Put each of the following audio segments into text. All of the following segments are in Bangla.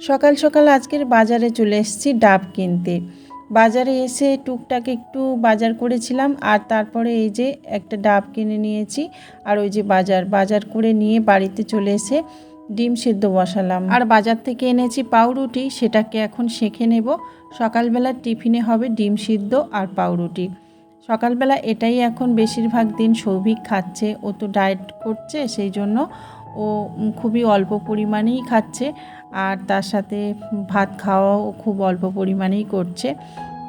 সকাল সকাল আজকের বাজারে চলে এসেছি ডাব কিনতে। বাজারে এসে টুকটাক একটু বাজার করেছিলাম আর তারপরে এই যে একটা ডাব কিনে নিয়েছি আর ওই যে বাজার বাজার করে নিয়ে বাড়িতে চলে এসে ডিম সিদ্ধ বসালাম। আর বাজার থেকে এনেছি পাউরুটি, সেটাকে এখন সেঁকে নেব। সকালবেলা টিফিনে হবে ডিম সিদ্ধ আর পাউরুটি। সকালবেলা এটাই এখন বেশিরভাগ দিন সৌভিক খাচ্ছে, ও তো ডায়েট করছে, সেই জন্য ও খুবই অল্প পরিমাণেই খাচ্ছে। আর তার সাথে ভাত খাওয়াও খুব অল্প পরিমাণেই করছে।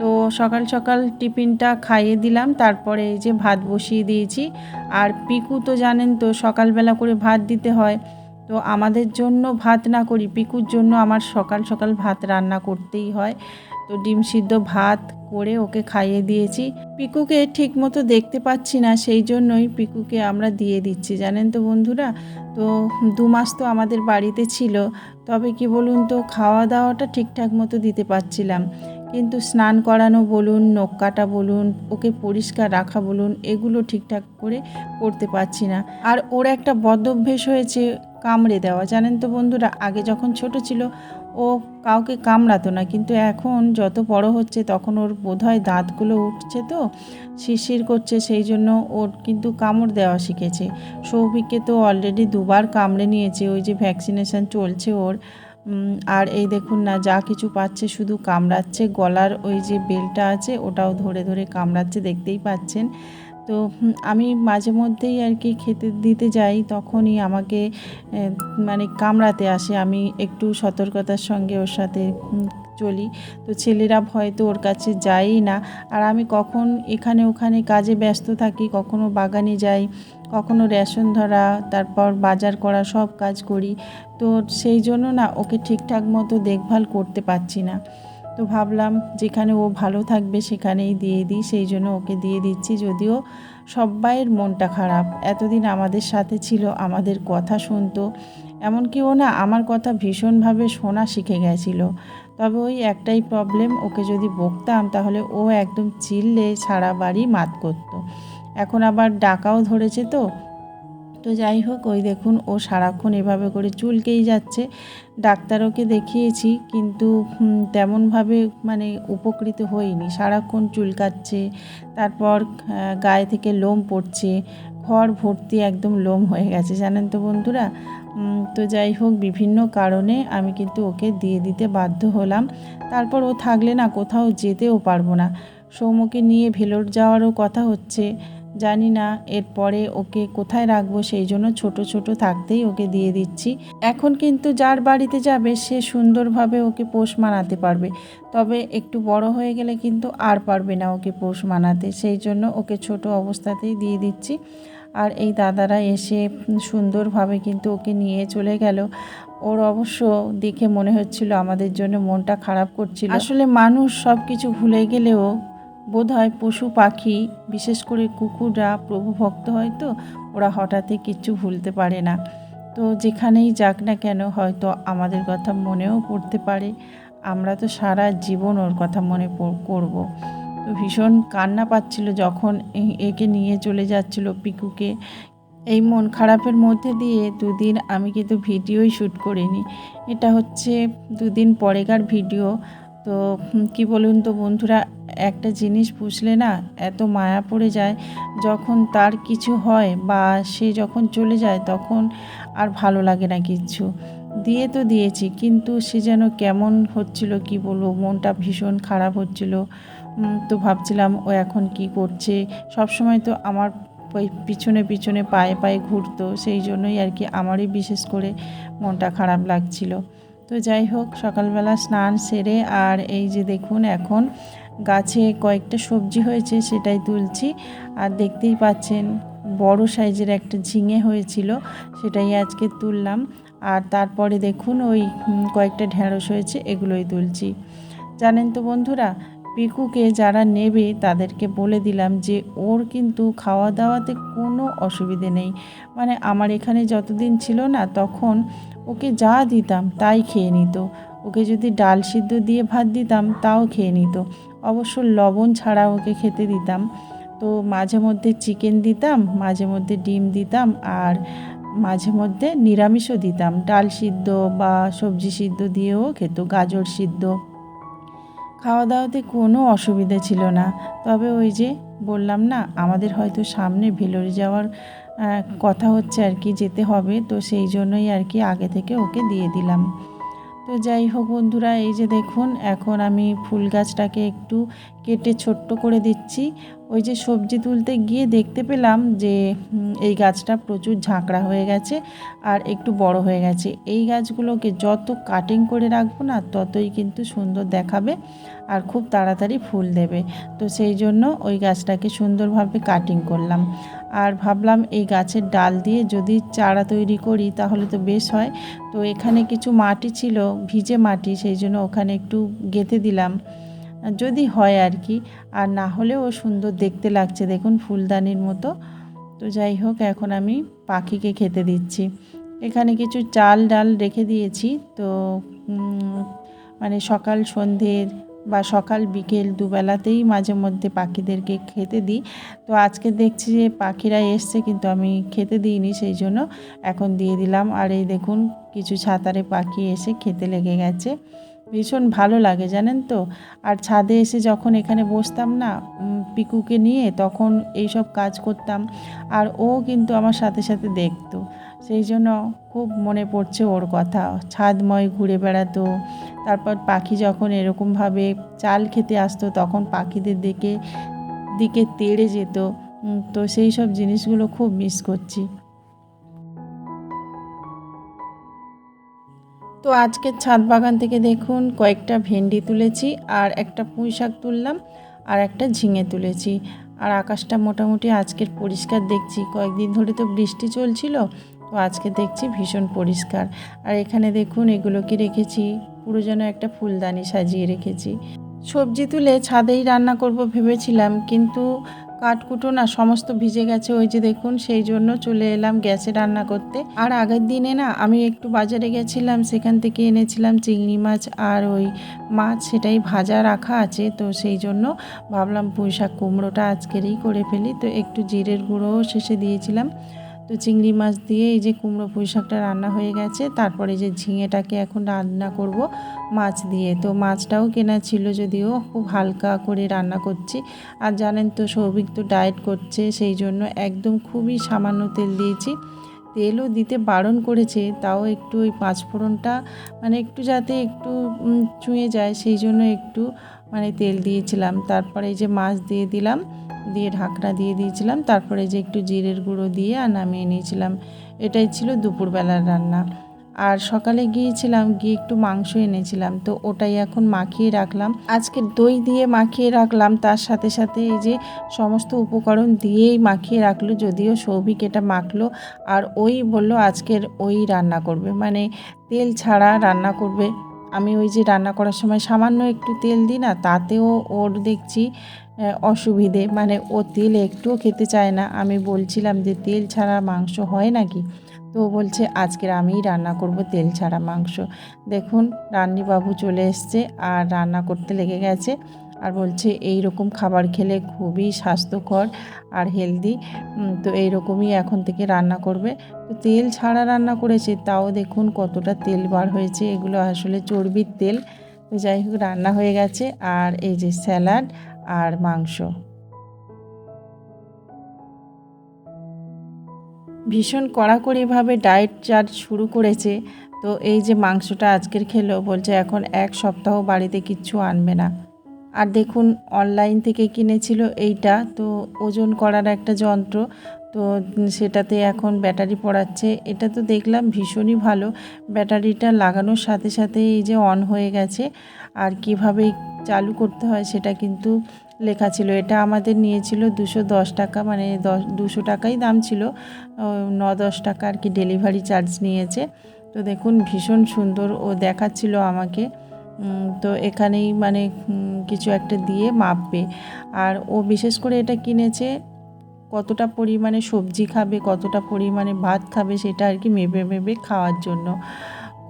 তো সকাল সকাল টিফিনটা খাইয়ে দিলাম, তারপরে এই যে ভাত বসিয়ে দিয়েছি। আর পিকু তো জানেন তো, সকালবেলা করে ভাত দিতে হয়। তো আমাদের জন্য ভাত না করি, পিকুর জন্য আমার সকাল সকাল ভাত রান্না করতেই হয়। তো ডিম সিদ্ধ ভাত করে ওকে খাইয়ে দিয়েছি। পিকুকে ঠিক মতো দেখতে পাচ্ছি না, সেই জন্যই পিকুকে আমরা দিয়ে দিচ্ছি, জানেন তো বন্ধুরা? তো দু মাস তো আমাদের বাড়িতে ছিল তবে কি বলুন তো খাওয়া দাওয়াটা ঠিকঠাক মতো দিতে পারছিলাম। কিন্তু স্নান করানো বলুন, নখ কাটা বলুন, ওকে পরিষ্কার রাখা বলুন, এগুলো ঠিকঠাক করে করতে পারছি না। আর ওর একটা বদ অভ্যেস হয়েছে কামড়ে দেওয়া। জানেন তো বন্ধুরা, আগে যখন ছোট ছিল ও কাউকে কামড়াতো না, কিন্তু এখন যত বড় হচ্ছে তখন ওর বোধহয় দাঁতগুলো উঠছে তো, শিরশির করছে সেই জন্য ওর কিন্তু কামড় দেওয়া শিখেছে। সৌভিককে তো অলরেডি দুবার কামড়ে নিয়েছে, ওই যে ভ্যাকসিনেশন চলছে ওর। আর এই দেখুন না, যা কিছু পাচ্ছে শুধু কামড়াচ্ছে, গলার ওই যে বেলটা আছে ওটাও ধরে ধরে কামড়াচ্ছে, দেখতেই পাচ্ছেন। তো আমি মাঝে মধ্যেই আর কি খেতে দিতে যাই, তখনই আমাকে মানে কামড়াতে আসে। আমি একটু সতর্কতার সঙ্গে ওর সাথে চলি। তো ছেলেরা হয়তো ওর কাছে যায়ই না। আর আমি কখন এখানে ওখানে কাজে ব্যস্ত থাকি, কখনো বাগানে যাই, কখনো রেশন ধরা, তারপর বাজার করা, সব কাজ করি। তো সেই জন্য না, ওকে ঠিকঠাক মতো দেখভাল করতে পারছি না। তো ভাবলাম যেখানে ও ভালো থাকবে সেখানেই দিয়ে দিই, সেই জন্য ওকে দিয়ে দিচ্ছি। যদিও সব্বাইয়ের মনটা খারাপ, এতদিন আমাদের সাথে ছিল, আমাদের কথা শুনতো। এমনকি ও না আমার কথা ভীষণভাবে শোনা শিখে গেছিল। তবে ওই একটাই প্রবলেম ওকে যদি বকতাম তাহলে ও একদম চিল্লে সারা বাড়ি মাত করতো। এখন আবার ডাকাও ধরেছে তো তো যাই হোক, ওই দেখুন, ও সারাক্ষণ এভাবে করে চুলকেই যাচ্ছে। ডাক্তারকে দেখিয়েছি, কিন্তু তেমনভাবে মানে উপকৃত হইনি। সারাক্ষণ চুলকাচ্ছে তারপর গায়ে থেকে লোম পড়ছে, ঘর ভর্তি একদম লোম হয়ে গেছে, জানেন তো বন্ধুরা? তো যাই হোক, বিভিন্ন কারণে আমি কিন্তু ওকে দিয়ে দিতে বাধ্য হলাম। তারপর ও থাকলে না, কোথাও যেতেও পারব না। সৌমকে নিয়ে ভেলোর যাওয়ারও কথা হচ্ছে। জানি না এরপরে ওকে কোথায় রাখব, সেই জন্য ছোট ছোট থাকতেই ওকে দিয়ে দিচ্ছি। এখন কিন্তু যার বাড়িতে যাবে, সে সুন্দরভাবে ওকে পোষ মানাতে পারবে। তবে একটু বড় হয়ে গেলে কিন্তু আর পারবে না ওকে পোষ মানাতে। সেই জন্য ওকে ছোট অবস্থাতেই দিয়ে দিচ্ছি। আর এই দাদারা এসে সুন্দরভাবে কিন্তু ওকে নিয়ে চলে গেল। ওর অবশ্য দেখে মনে হচ্ছিল আমাদের জন্য মনটা খারাপ করছিল। আসলে মানুষ সব কিছু ভুলে গেলেও বোধহয় পশু পাখি, বিশেষ করে কুকুররা প্রভুভক্ত হয় তো, ওরা হঠাৎই কিচ্ছু ভুলতে পারে না। তো যেখানেই যাক না কেন, হয়তো আমাদের কথা মনেও পড়তে পারে। আমরা তো সারা জীবন ওর কথা মনে করব। তো ভীষণ কান্না পাচ্ছিল যখন একে নিয়ে চলে যাচ্ছিল পিকুকে। এই মন খারাপের মধ্যে দিয়ে দুদিন আমি কিন্তু ভিডিওই শ্যুট করিনি। এটা হচ্ছে দুদিন পরেকার ভিডিও। তো কি বলুন তো বন্ধুরা, একটা জিনিস বুঝলে না, এত মায়া পড়ে যায়, যখন তার কিছু হয় বা সে যখন চলে যায়, তখন আর ভালো লাগে না কিচ্ছু দিয়ে তো দিয়েছি, কিন্তু সে যেন কেমন হচ্ছিল, কি বলব, মনটা ভীষণ খারাপ হচ্ছিল। তো ভাবছিলাম, ও এখন কি করছে? সব সময় তো আমার ওই পিছনে পিছনে পায়ে পায়ে ঘুরতো, সেই জন্যই আর কি আমারই বিশেষ করে মনটা খারাপ লাগছিল। তো যাই হোক, সকালবেলা স্নান সেরে আর এই যে দেখুন এখন গাছে কয়েকটা সবজি হয়েছে, সেটাই তুলছি। আর দেখতেই পাচ্ছেন, বড় সাইজের একটা ঝিঙে হয়েছিল, সেটাই আজকে তুললাম। আর তারপরে দেখুন ওই কয়েকটা ঢ্যাঁড়স হয়েছে, এগুলোই তুলছি। জানেন তো বন্ধুরা পিকুকে যারা নেবে তাদেরকে বলে দিলাম যে ওর কিন্তু খাওয়া দাওয়াতে কোনো অসুবিধে নেই। মানে আমার এখানে যতদিন ছিল না তখন ওকে যা দিতাম তাই খেয়ে নিত। ওকে যদি ডাল সিদ্ধ দিয়ে ভাত দিতাম তাও খেয়ে নিত। অবশ্য লবণ ছাড়া ওকে খেতে দিতাম। তো মাঝে মধ্যে চিকেন দিতাম, মাঝে মধ্যে ডিম দিতাম আর মাঝে মধ্যে নিরামিষও দিতাম। ডাল সিদ্ধ বা সবজি সিদ্ধ দিয়েও খেত, গাজর সিদ্ধ। খাওয়া দাওয়াতে কোনো অসুবিধা ছিল না। তবে ওই যে বললাম না, আমাদের হয়তো সামনে ভেলোরে যাওয়ার কথা হচ্ছে আর কি, যেতে হবে। তো সেই জন্যই আর কি আগে থেকে ওকে দিয়ে দিলাম। তো যাই হোক বন্ধুরা, এই যে দেখুন, এখন আমি ফুল গাছটাকে একটু কেটে ছোট্ট করে দিচ্ছি। ওই যে সবজি তুলতে গিয়ে দেখতে পেলাম যে এই গাছটা প্রচুর ঝাঁকড়া হয়ে গেছে আর একটু বড় হয়ে গেছে। এই গাছগুলোকে যত কাটিং করে রাখব না, ততই কিন্তু সুন্দর দেখাবে। আর খুব তাড়াতাড়ি ফুল দেবে। তো সেই জন্য ওই গাছটাকে সুন্দরভাবে কাটিং করলাম। আর ভাবলাম এই গাছের ডাল দিয়ে যদি চারা তৈরি করি তাহলে তো বেশ হয়। তো এখানে কিছু মাটি ছিল, ভিজে মাটি, সেই জন্য ওখানে একটু গেঁথে দিলাম। যদি হয় আর কি, আর না হলেও সুন্দর দেখতে লাগছে, দেখুন ফুলদানির মতো। তো যাই হোক, এখন আমি পাখিকে খেতে দিচ্ছি। এখানে কিছু চাল ডাল রেখে দিয়েছি। তো মানে সকাল সন্ধ্যের বা সকাল, বিকেল দুবেলাতেই মাঝে মধ্যে পাখিদেরকে খেতে দিই। তো আজকে দেখছি যে পাখিরা এসছে কিন্তু আমি খেতে দিইনি সেই জন্য এখন দিয়ে দিলাম। আর এই দেখুন কিছু ছাতারে পাখি এসে খেতে লেগে গেছে। ভীষণ ভালো লাগে জানেন তো? আর ছাদে এসে যখন এখানে বসতাম না পিকুকে নিয়ে তখন এই সব কাজ করতাম। আর ও কিন্তু আমার সাথে সাথে দেখতো। সেই জন্য খুব মনে পড়ছে ওর কথা। ছাদময় ঘুরে বেড়াতো তারপর পাখি যখন এরকমভাবে চাল খেতে আসতো, তখন পাখিদের দিকে দিকে তেড়ে যেত। তো সেই সব জিনিসগুলো খুব মিস করছি। তো আজকের ছাদ বাগান থেকে দেখুন, কয়েকটা ভেন্ডি তুলেছি, আর একটা পুঁই শাক তুললাম, আর একটা ঝিঙে তুলেছি। আর আকাশটা মোটামুটি আজকের পরিষ্কার দেখছি। কয়েকদিন ধরে তো বৃষ্টি চলছিল, তো আজকে দেখছি ভীষণ পরিষ্কার। আর এখানে দেখুন, এগুলোকে রেখেছি পুরো যেন একটা ফুলদানি সাজিয়ে রেখেছি। সবজি তুলে ছাদেই রান্না করব ভেবেছিলাম, কিন্তু কাঠকুটো না সমস্ত ভিজে গেছে ওই যে দেখুন, সেই জন্য চলে এলাম গ্যাসে রান্না করতে। আর আগের দিনে না আমি একটু বাজারে গেছিলাম, সেখান থেকে এনেছিলাম চিংড়ি মাছ আর ওই মাছ সেটাই ভাজা রাখা আছে, তো সেই জন্য ভাবলাম পুঁই শাক কুমড়োটা আজকেরই করে ফেলি। তো একটু জিরের গুঁড়োও শেষে দিয়েছিলাম। তো চিংড়ি মাছ দিয়ে এই যে কুমড়ো পুঁই শাকটা রান্না হয়ে গেছে, তারপরে যে ঝিঙেটাকে এখন রান্না করব মাছ দিয়ে। তো মাছটাও কেনা ছিল যদিও খুব হালকা করে রান্না করছি। আর জানেন তো সৌভিক তো ডায়েট করছে, সেই জন্য একদম খুবই সামান্য তেল দিয়েছি। তেলও দিতে বারণ করেছে, তাও একটু ওই পাঁচফোড়নটা মানে একটু যাতে একটু চুঁয়ে যায়, সেই জন্য একটু মানে তেল দিয়েছিলাম। তারপরে এই যে মাছ দিয়ে দিলাম। দিয়ে ঢাকনা দিয়ে দিয়েছিলাম। তারপরে যে একটু জিরের গুঁড়ো দিয়ে আর নামিয়ে নিয়েছিলাম। এটাই ছিল দুপুরবেলার রান্না। আর সকালে গিয়েছিলাম, গিয়ে একটু মাংস এনেছিলাম। তো ওটাই এখন মাখিয়ে রাখলাম। আজকে দই দিয়ে মাখিয়ে রাখলাম। তার সাথে সাথে এই যে সমস্ত উপকরণ দিয়েই মাখিয়ে রাখল। যদিও সৌভিক এটা মাখলো আর ওই বলল আজকের ওই রান্না করবে। মানে তেল ছাড়া রান্না করবে। আমি ওই যে রান্না করার সময় সামান্য একটু তেল দিই না, তাতেও ওর দেখছি অসুবিধে। মানে ও তেল একটুও খেতে চায় না। আমি বলছিলাম যে, তেল ছাড়া মাংস হয় নাকি? তো বলছে, আজকের আমিই রান্না করব তেল ছাড়া মাংস। দেখুন, রান্নিবাবু চলে এসছে, আর রান্না করতে লেগে গেছে। আর বলছে এই রকম খাবার খেলে খুবই স্বাস্থ্যকর আর হেলদি তো এই রকমই এখন থেকে রান্না করবে। তো তেল ছাড়া রান্না করেছে, তাও দেখুন কতটা তেল বার হয়েছে। এগুলো আসলে চর্বির তেল। তো যাই হোক, রান্না হয়ে গেছে। আর এই যে স্যালাড আর মাংস। ভীষণ কড়াকড়িভাবে ডায়েট চার্ট শুরু করেছে। তো এই যে মাংসটা আজকের খেলো, বলছে এখন এক সপ্তাহ বাড়িতে কিচ্ছু আনবে না। আর দেখুন অনলাইন থেকে কিনেছিল এইটা। তো ওজন করার একটা যন্ত্র। তো সেটাতে এখন ব্যাটারি পড়াচ্ছে। এটা তো দেখলাম ভীষণই ভালো। ব্যাটারিটা লাগানোর সাথে সাথে এই যে অন হয়ে গেছে। আর কীভাবে চালু করতে হয় সেটা কিন্তু লেখা ছিল। এটা আমাদের নিয়েছিল দুশো দশ টাকা মানে দশ, দুশো টাকাই দাম ছিল। ন, দশ টাকা আর কি ডেলিভারি চার্জ নিয়েছে। তো দেখুন, ভীষণ সুন্দর ও দেখাচ্ছিল আমাকে। তো এখানেই মানে কিছু একটা দিয়ে মাপবে। আর ও বিশেষ করে এটা কিনেছে, কতটা পরিমাণে সবজি খাবে, কতটা পরিমাণে ভাত খাবে সেটা আর কি মেপে মেপে খাওয়ার জন্য।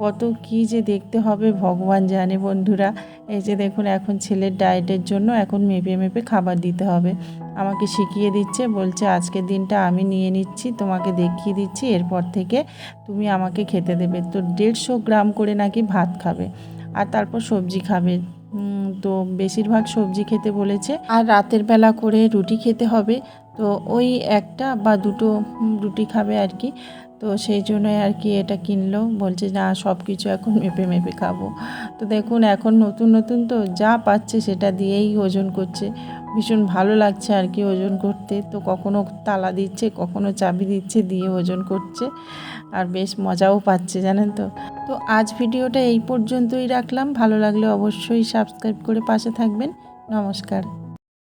কত কি যে দেখতে হবে, ভগবান জানে বন্ধুরা। এই যে দেখুন, এখন ছেলের ডায়েটের জন্য এখন মেপে মেপে খাবার দিতে হবে। আমাকে শিখিয়ে দিচ্ছে, বলছে, আজকের দিনটা আমি নিয়ে নিচ্ছি, তোমাকে দেখিয়ে দিচ্ছি, এরপর থেকে তুমি আমাকে খেতে দেবে। তো দেড়শো গ্রাম করে নাকি ভাত খাবে। আর তারপর সবজি খাবে। তো বেশিরভাগ সবজি খেতে বলেছে। আর রাতের বেলা করে রুটি খেতে হবে। তো ওই একটা বা দুটো রুটি খাবে আর কি। তো সেই জন্যই আর কি এটা কিনলো। বলছে, না সব কিছু এখন মেপে মেপে খাব। তো দেখুন, এখন নতুন নতুন তো যা পাচ্ছে সেটা দিয়েই ওজন করছে। ভীষণ ভালো লাগছে আর কি ওজন করতে। তো কখনো তালা দিচ্ছে, কখনো চাবি দিচ্ছে, দিয়ে ওজন করছে আর বেশ মজাও পাচ্ছে, জানেন তো। তো আজ ভিডিওটা এই পর্যন্তই রাখলাম। ভালো লাগলে অবশ্যই সাবস্ক্রাইব করে পাশে থাকবেন। নমস্কার।